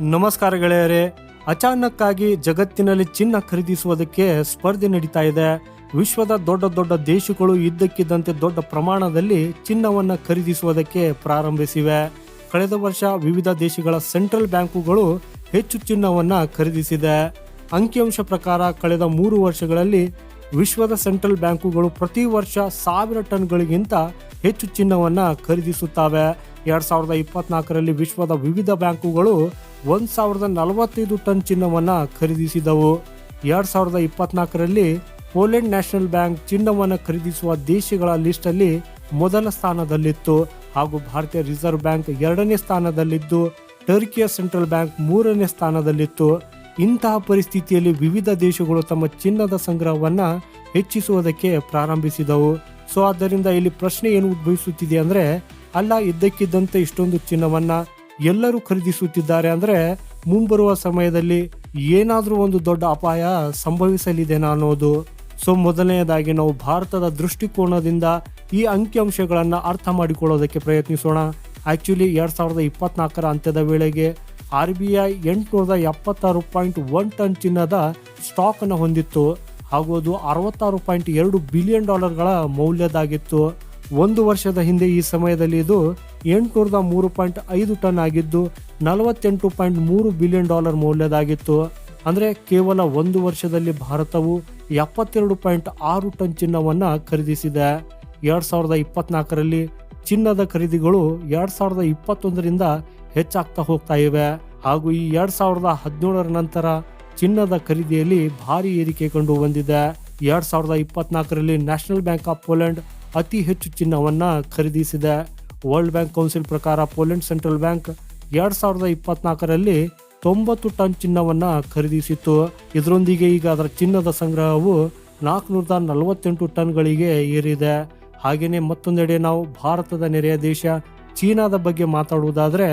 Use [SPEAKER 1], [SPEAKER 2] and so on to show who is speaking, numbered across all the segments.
[SPEAKER 1] ನಮಸ್ಕಾರ ಗೆಳೆಯರೇ, ಅಚಾನಕ್ಕಾಗಿ ಜಗತ್ತಿನಲ್ಲಿ ಚಿನ್ನ ಖರೀದಿಸುವುದಕ್ಕೆ ಸ್ಪರ್ಧೆ ನಡೀತಾ ಇದೆ. ವಿಶ್ವದ ದೊಡ್ಡ ದೊಡ್ಡ ದೇಶಗಳು ಇದ್ದಕ್ಕಿದ್ದಂತೆ ದೊಡ್ಡ ಪ್ರಮಾಣದಲ್ಲಿ ಚಿನ್ನವನ್ನು ಖರೀದಿಸುವುದಕ್ಕೆ ಪ್ರಾರಂಭಿಸಿವೆ. ಕಳೆದ ವರ್ಷ ವಿವಿಧ ದೇಶಗಳ ಸೆಂಟ್ರಲ್ ಬ್ಯಾಂಕುಗಳು ಹೆಚ್ಚು ಚಿನ್ನವನ್ನು ಖರೀದಿಸಿದೆ. ಅಂಕಿಅಂಶ ಪ್ರಕಾರ ಕಳೆದ ಮೂರು ವರ್ಷಗಳಲ್ಲಿ ವಿಶ್ವದ ಸೆಂಟ್ರಲ್ ಬ್ಯಾಂಕುಗಳು ಪ್ರತಿ ವರ್ಷ ಸಾವಿರ ಟನ್ಗಳಿಗಿಂತ ಹೆಚ್ಚು ಚಿನ್ನವನ್ನು ಖರೀದಿಸುತ್ತವೆ. ಎರಡ್ ಸಾವಿರದ ಇಪ್ಪತ್ನಾಲ್ಕರಲ್ಲಿ ವಿಶ್ವದ ವಿವಿಧ ಬ್ಯಾಂಕುಗಳು ಒಂದ್ ಸಾವಿರದ ನಲವತ್ತೈದು ಟನ್ ಚಿನ್ನವನ್ನು ಖರೀದಿಸಿದವು. ಎರಡು ಸಾವಿರದ ಇಪ್ಪತ್ನಾಲ್ಕರಲ್ಲಿ ಪೋಲೆಂಡ್ ನ್ಯಾಷನಲ್ ಬ್ಯಾಂಕ್ ಚಿನ್ನವನ್ನು ಖರೀದಿಸುವ ದೇಶಗಳ ಲಿಸ್ಟ್ ಅಲ್ಲಿ ಮೊದಲ ಸ್ಥಾನದಲ್ಲಿತ್ತು. ಹಾಗೂ ಭಾರತೀಯ ರಿಸರ್ವ್ ಬ್ಯಾಂಕ್ ಎರಡನೇ ಸ್ಥಾನದಲ್ಲಿದ್ದು, ಟರ್ಕಿಯ ಸೆಂಟ್ರಲ್ ಬ್ಯಾಂಕ್ ಮೂರನೇ ಸ್ಥಾನದಲ್ಲಿತ್ತು. ಇಂತಹ ಪರಿಸ್ಥಿತಿಯಲ್ಲಿ ವಿವಿಧ ದೇಶಗಳು ತಮ್ಮ ಚಿನ್ನದ ಸಂಗ್ರಹವನ್ನು ಹೆಚ್ಚಿಸುವುದಕ್ಕೆ ಪ್ರಾರಂಭಿಸಿದವು. ಸೊ, ಆದ್ದರಿಂದ ಇಲ್ಲಿ ಪ್ರಶ್ನೆ ಏನು ಉದ್ಭವಿಸುತ್ತಿದೆ ಅಂದ್ರೆ, ಅಲ್ಲ, ಇದ್ದಕ್ಕಿದ್ದಂತೆ ಇಷ್ಟೊಂದು ಚಿನ್ನವನ್ನ ಎಲ್ಲರೂ ಖರೀದಿಸುತ್ತಿದ್ದಾರೆ ಅಂದರೆ ಮುಂಬರುವ ಸಮಯದಲ್ಲಿ ಏನಾದರೂ ಒಂದು ದೊಡ್ಡ ಅಪಾಯ ಸಂಭವಿಸಲಿದೆನಾ ಅನ್ನೋದು. ಸೊ ಮೊದಲನೆಯದಾಗಿ ನಾವು ಭಾರತದ ದೃಷ್ಟಿಕೋನದಿಂದ ಈ ಅಂಕಿಅಂಶಗಳನ್ನು ಅರ್ಥ ಮಾಡಿಕೊಳ್ಳೋದಕ್ಕೆ ಪ್ರಯತ್ನಿಸೋಣ. ಆ್ಯಕ್ಚುಲಿ ಎರಡು ಸಾವಿರದ ಇಪ್ಪತ್ನಾಲ್ಕರ ಅಂತ್ಯದ ವೇಳೆಗೆ ಆರ್ ಬಿ ಐ ಎಂಟುನೂರದ ಎಪ್ಪತ್ತಾರು ಪಾಯಿಂಟ್ ಒನ್ ಟನ್ ಚಿನ್ನದ ಸ್ಟಾಕನ್ನು ಹೊಂದಿತ್ತು. ಹಾಗೂ ಅದು ಅರವತ್ತಾರು ಪಾಯಿಂಟ್ ಎರಡು ಬಿಲಿಯನ್ ಡಾಲರ್ಗಳ ಮೌಲ್ಯದಾಗಿತ್ತು ಒಂದು ವರ್ಷದ ಹಿಂದೆ ಈ ಸಮಯದಲ್ಲಿ ಇದು ಎಂಟುನೂರದ ಮೂರು ಪಾಯಿಂಟ್ ಐದು ಟನ್ ಆಗಿದ್ದು ನಲವತ್ತೆಂಟು ಪಾಯಿಂಟ್ ಮೂರು ಬಿಲಿಯನ್ ಡಾಲರ್ ಮೌಲ್ಯದಾಗಿತ್ತು. ಅಂದರೆ ಕೇವಲ ಒಂದು ವರ್ಷದಲ್ಲಿ ಭಾರತವು ಎಪ್ಪತ್ತೆರಡು ಪಾಯಿಂಟ್ ಆರು ಟನ್ ಚಿನ್ನವನ್ನು ಖರೀದಿಸಿದೆ. ಎರಡು ಸಾವಿರದ ಇಪ್ಪತ್ನಾಲ್ಕರಲ್ಲಿ ಚಿನ್ನದ ಖರೀದಿಗಳು ಎರಡು ಸಾವಿರದ ಇಪ್ಪತ್ತೊಂದರಿಂದ ಹೆಚ್ಚಾಗ್ತಾ ಹೋಗ್ತಾ ಇವೆ. ಹಾಗೂ ಈ ಎರಡು ಸಾವಿರದ ಹದಿನೇಳರ ನಂತರ ಚಿನ್ನದ ಖರೀದಿಯಲ್ಲಿ ಭಾರಿ ಏರಿಕೆ ಕಂಡು ಬಂದಿದೆ. ಎರಡ್ ಸಾವಿರದ ಇಪ್ಪತ್ನಾಲ್ಕರಲ್ಲಿ ನ್ಯಾಷನಲ್ ಬ್ಯಾಂಕ್ ಆಫ್ ಪೋಲೆಂಡ್ ಅತಿ ಹೆಚ್ಚು ಚಿನ್ನವನ್ನು ಖರೀದಿಸಿದೆ ವರ್ಲ್ಡ್ ಬ್ಯಾಂಕ್ ಕೌನ್ಸಿಲ್ ಪ್ರಕಾರ ಪೋಲೆಂಡ್ ಸೆಂಟ್ರಲ್ ಬ್ಯಾಂಕ್ ಎರಡ್ ಸಾವಿರದ ಇಪ್ಪತ್ನಾಲ್ಕರಲ್ಲಿ ತೊಂಬತ್ತು ಟನ್ ಚಿನ್ನವನ್ನು ಖರೀದಿಸಿತ್ತು. ಇದರೊಂದಿಗೆ ಈಗ ಅದರ ಚಿನ್ನದ ಸಂಗ್ರಹವು ನಾಲ್ಕುನೂರ ನಲವತ್ತೆಂಟು ಟನ್ಗಳಿಗೆ ಏರಿದೆ. ಹಾಗೆಯೇ ಮತ್ತೊಂದೆಡೆ ನಾವು ಭಾರತದ ನೆರೆಯ ದೇಶ ಚೀನಾದ ಬಗ್ಗೆ ಮಾತಾಡುವುದಾದರೆ,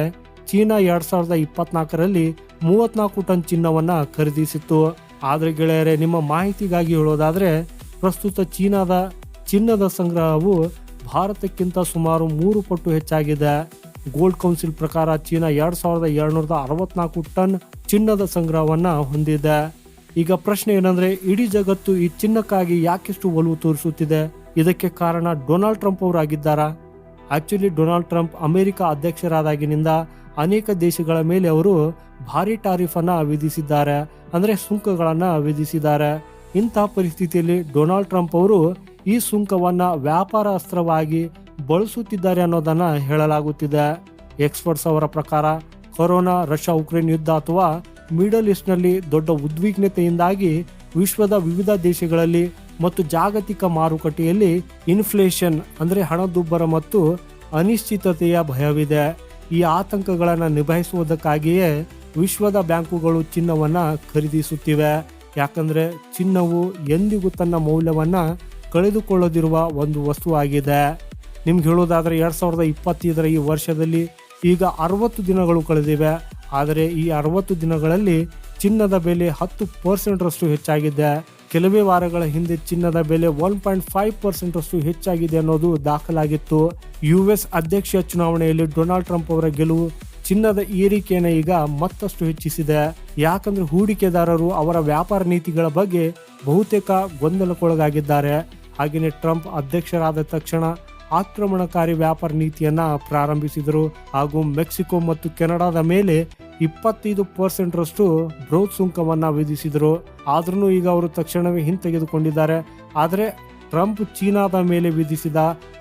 [SPEAKER 1] ಚೀನಾ ಎರಡ್ ಸಾವಿರದ ಇಪ್ಪತ್ನಾಲ್ಕರಲ್ಲಿ ಮೂವತ್ನಾಲ್ಕು ಟನ್ ಚಿನ್ನವನ್ನು ಖರೀದಿಸಿತ್ತು. ಆದರೆ ಗೆಳೆಯರೆ, ನಿಮ್ಮ ಮಾಹಿತಿಗಾಗಿ ಹೇಳೋದಾದರೆ, ಪ್ರಸ್ತುತ ಚೀನಾದ ಚಿನ್ನದ ಸಂಗ್ರಹವು ಭಾರತಕ್ಕಿಂತ ಸುಮಾರು ಮೂರು ಪಟ್ಟು ಹೆಚ್ಚಾಗಿದೆ. ಗೋಲ್ಡ್ ಕೌನ್ಸಿಲ್ ಪ್ರಕಾರ ಚೀನಾ ಎರಡ್ ಸಾವಿರದ ಎರಡ್ನೂರದ ಅರವತ್ನಾಲ್ಕು ಟನ್ ಚಿನ್ನದ ಸಂಗ್ರಹವನ್ನ ಹೊಂದಿದೆ. ಈಗ ಪ್ರಶ್ನೆ ಏನಂದ್ರೆ, ಇಡೀ ಜಗತ್ತು ಈ ಚಿನ್ನಕ್ಕಾಗಿ ಯಾಕೆಷ್ಟು ಒಲವು ತೋರಿಸುತ್ತಿದೆ? ಇದಕ್ಕೆ ಕಾರಣ ಡೊನಾಲ್ಡ್ ಟ್ರಂಪ್ ಅವರಾಗಿದ್ದಾರಾ? ಆಕ್ಚುಲಿ ಡೊನಾಲ್ಡ್ ಟ್ರಂಪ್ ಅಮೆರಿಕ ಅಧ್ಯಕ್ಷರಾದಾಗಿನಿಂದ ಅನೇಕ ದೇಶಗಳ ಮೇಲೆ ಅವರು ಭಾರಿ ಟಾರಿಫ್ ಅನ್ನ ವಿಧಿಸಿದ್ದಾರೆ. ಅಂದ್ರೆ ಸುಂಕಗಳನ್ನ ವಿಧಿಸಿದ್ದಾರೆ. ಇಂತಹ ಪರಿಸ್ಥಿತಿಯಲ್ಲಿ ಡೊನಾಲ್ಡ್ ಟ್ರಂಪ್ ಅವರು ಈ ಸುಂಕವನ್ನು ವ್ಯಾಪಾರ ಅಸ್ತ್ರವಾಗಿ ಬಳಸುತ್ತಿದ್ದಾರೆ ಅನ್ನೋದನ್ನ ಹೇಳಲಾಗುತ್ತಿದೆ. ಎಕ್ಸ್ಪರ್ಟ್ಸ್ ಅವರ ಪ್ರಕಾರ ಕೊರೋನಾ, ರಷ್ಯಾ, ಉಕ್ರೇನ್ ಯುದ್ಧ ಅಥವಾ ಮಿಡಲ್ ಈಸ್ಟ್ನಲ್ಲಿ ದೊಡ್ಡ ಉದ್ವಿಗ್ನತೆಯಿಂದಾಗಿ ವಿಶ್ವದ ವಿವಿಧ ದೇಶಗಳಲ್ಲಿ ಮತ್ತು ಜಾಗತಿಕ ಮಾರುಕಟ್ಟೆಯಲ್ಲಿ ಇನ್ಫ್ಲೇಷನ್ ಅಂದ್ರೆ ಹಣದುಬ್ಬರ ಮತ್ತು ಅನಿಶ್ಚಿತತೆಯ ಭಯವಿದೆ. ಈ ಆತಂಕಗಳನ್ನು ನಿಭಾಯಿಸುವುದಕ್ಕಾಗಿಯೇ ವಿಶ್ವದ ಬ್ಯಾಂಕುಗಳು ಚಿನ್ನವನ್ನ ಖರೀದಿಸುತ್ತಿವೆ. ಯಾಕಂದ್ರೆ ಚಿನ್ನವು ಎಂದಿಗೂ ತನ್ನ ಮೌಲ್ಯವನ್ನ ಕಳೆದುಕೊಳ್ಳದಿರುವ ಒಂದು ವಸ್ತುವಾಗಿದೆ. ನಿಮ್ಗೆ ಹೇಳೋದಾದ್ರೆ ಎರಡು ಸಾವಿರದ ಇಪ್ಪತ್ತೈದರ ಈ ವರ್ಷದಲ್ಲಿ ಈಗ ಅರವತ್ತು ದಿನಗಳು ಕಳೆದಿವೆ. ಆದರೆ ಈ ಅರವತ್ತು ದಿನಗಳಲ್ಲಿ ಚಿನ್ನದ ಬೆಲೆ ಹತ್ತು ಪರ್ಸೆಂಟ್ ರಷ್ಟು ಹೆಚ್ಚಾಗಿದೆ. ಕೆಲವೇ ವಾರಗಳ ಹಿಂದೆ ಚಿನ್ನದ ಬೆಲೆ ಒನ್ ಪಾಯಿಂಟ್ ಫೈವ್ ಪರ್ಸೆಂಟ್ ರಷ್ಟು ಹೆಚ್ಚಾಗಿದೆ ಅನ್ನೋದು ದಾಖಲಾಗಿತ್ತು. ಯು ಎಸ್ ಅಧ್ಯಕ್ಷ ಚುನಾವಣೆಯಲ್ಲಿ ಡೊನಾಲ್ಡ್ ಟ್ರಂಪ್ ಅವರ ಗೆಲುವು ಚಿನ್ನದ ಏರಿಕೆಯನ್ನು ಈಗ ಮತ್ತಷ್ಟು ಹೆಚ್ಚಿಸಿದೆ. ಯಾಕಂದ್ರೆ ಹೂಡಿಕೆದಾರರು ಅವರ ವ್ಯಾಪಾರ ನೀತಿಗಳ ಬಗ್ಗೆ ಬಹುತೇಕ ಗೊಂದಲಕ್ಕೊಳಗಾಗಿದ್ದಾರೆ. ಹಾಗೆಯೇ ಟ್ರಂಪ್ ಅಧ್ಯಕ್ಷರಾದ ತಕ್ಷಣ ಆಕ್ರಮಣಕಾರಿ ವ್ಯಾಪಾರ ನೀತಿಯನ್ನ ಪ್ರಾರಂಭಿಸಿದರು. ಹಾಗೂ ಮೆಕ್ಸಿಕೋ ಮತ್ತು ಕೆನಡಾದ ಮೇಲೆ ಇಪ್ಪತ್ತೈದು ಪರ್ಸೆಂಟ್ ರಷ್ಟು ಬ್ರೋತ್ ಸುಂಕವನ್ನ ವಿಧಿಸಿದರು. ಆದ್ರೂ ಈಗ ಅವರು ತಕ್ಷಣವೇ ಹಿಂತೆಗೆದುಕೊಂಡಿದ್ದಾರೆ. ಆದರೆ ಟ್ರಂಪ್ ಚೀನಾದ ಮೇಲೆ ವಿಧಿಸಿದ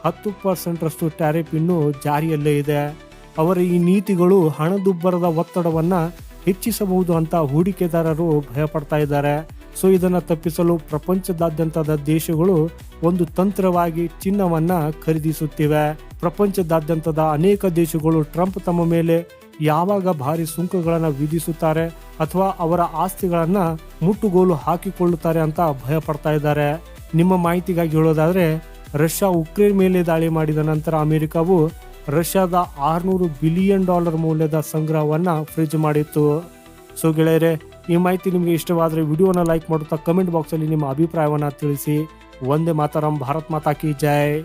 [SPEAKER 1] ಹತ್ತು ಪರ್ಸೆಂಟ್ ರಷ್ಟು ಟ್ಯಾರಿಫ್ ಇನ್ನೂ ಜಾರಿಯಲ್ಲೇ ಇದೆ. ಅವರ ಈ ನೀತಿಗಳು ಹಣದುಬ್ಬರದ ಒತ್ತಡವನ್ನು ಹೆಚ್ಚಿಸಬಹುದು ಅಂತ ಹೂಡಿಕೆದಾರರು ಭಯಪಡ್ತಾ ಇದ್ದಾರೆ. ಸೊ, ಇದನ್ನು ತಪ್ಪಿಸಲು ಪ್ರಪಂಚದಾದ್ಯಂತದ ದೇಶಗಳು ಒಂದು ತಂತ್ರವಾಗಿ ಚಿನ್ನವನ್ನ ಖರೀದಿಸುತ್ತಿವೆ. ಪ್ರಪಂಚದಾದ್ಯಂತದ ಅನೇಕ ದೇಶಗಳು ಟ್ರಂಪ್ ತಮ್ಮ ಮೇಲೆ ಯಾವಾಗ ಭಾರಿ ಸುಂಕಗಳನ್ನು ವಿಧಿಸುತ್ತಾರೆ ಅಥವಾ ಅವರ ಆಸ್ತಿಗಳನ್ನ ಮುಟ್ಟುಗೋಲು ಹಾಕಿಕೊಳ್ಳುತ್ತಾರೆ ಅಂತ ಭಯ ಪಡ್ತಾ ಇದ್ದಾರೆ. ನಿಮ್ಮ ಮಾಹಿತಿಗಾಗಿ ಹೇಳೋದಾದರೆ, ರಷ್ಯಾ ಉಕ್ರೇನ್ ಮೇಲೆ ದಾಳಿ ಮಾಡಿದ ನಂತರ ಅಮೆರಿಕವು ರಷ್ಯಾದ ಆರುನೂರು ಬಿಲಿಯನ್ ಡಾಲರ್ ಮೌಲ್ಯದ ಸಂಗ್ರಹವನ್ನು ಫ್ರಿಜ್ ಮಾಡಿತ್ತು. ಸೊ ಗೆಳೆಯರೆ, ಈ ಮಾಹಿತಿ ನಿಮಗೆ ಇಷ್ಟವಾದರೆ ವಿಡಿಯೋನ ಲೈಕ್ ಮಾಡುತ್ತಾ ಕಮೆಂಟ್ ಬಾಕ್ಸಲ್ಲಿ ನಿಮ್ಮ ಅಭಿಪ್ರಾಯವನ್ನು ತಿಳಿಸಿ. ಒಂದೇ ಮಾತರಂ ಭಾರತ್ ಮಾತಾ ಕಿ ಜೈ.